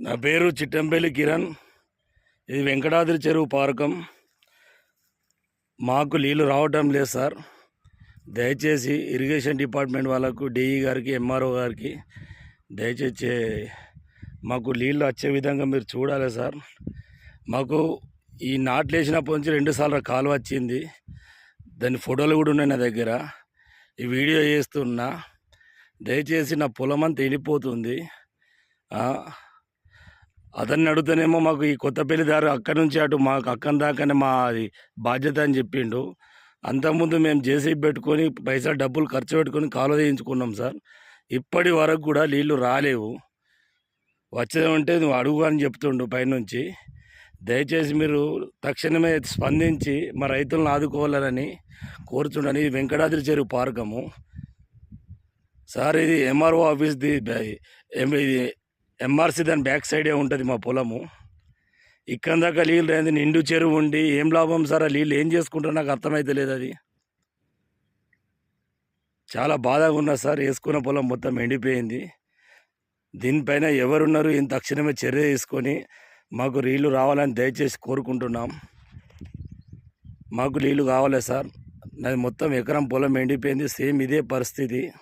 నా పేరు చిట్టంపల్లి కిరణ్. ఇది వెంకటాద్రి చెరువు పార్కం. మాకు నీళ్ళు రావటం లేదు సార్. దయచేసి ఇరిగేషన్ డిపార్ట్మెంట్ వాళ్ళకు డిఈ గారికి ఎంఆర్ఓ గారికి దయచేసి మాకు నీళ్ళు వచ్చే విధంగా మీరు చూడాలి సార్. మాకు ఈ నాట్లు వేసినప్పటి నుంచి రెండుసార్లు కాలు వచ్చింది. దాని ఫోటోలు కూడా ఉన్నాయి నా దగ్గర. ఈ వీడియో చేస్తున్నా. దయచేసి నా పొలం అంతా వెళ్ళిపోతుంది అతన్ని అడుగుతానేమో మాకు ఈ కొత్తపల్లి దారి అక్కడి నుంచి అటు మాకు అక్కడి దాకానే మా అది బాధ్యత అని చెప్పిండు. అంతకుముందు మేము జేసీ పెట్టుకొని పైసలు డబ్బులు ఖర్చు పెట్టుకొని కాలువ చేయించుకున్నాం సార్. ఇప్పటి వరకు కూడా నీళ్ళు రాలేవు. వచ్చేదంటే నువ్వు అడుగు అని చెప్తుండు పైనుంచి. దయచేసి మీరు తక్షణమే స్పందించి మా రైతులను ఆదుకోవాలని కోరుచుండని ఇది వెంకటాద్రి చెరువు పార్కము. సార్ ఇది ఎంఆర్ఓ ఆఫీస్ది ది ఇది ఎంఆర్సీ దాని బ్యాక్ సైడే ఉంటుంది మా పొలము. ఇక్కడ దాకా నీళ్ళు లేదు నిండు చెరువు ఉండి ఏం లాభం సార్? ఆ నీళ్ళు ఏం చేసుకుంటారో నాకు అర్థమైతే లేదు అది. చాలా బాధగా ఉన్నా సార్ వేసుకున్న పొలం మొత్తం ఎండిపోయింది. దీనిపైన ఎవరున్నారు? ఇంత తక్షణమే చర్య తీసుకొని మాకు నీళ్ళు రావాలని దయచేసి కోరుకుంటున్నాం. మాకు నీళ్ళు కావాలి సార్. నాది మొత్తం ఎకరం పొలం ఎండిపోయింది సేమ్ ఇదే పరిస్థితి.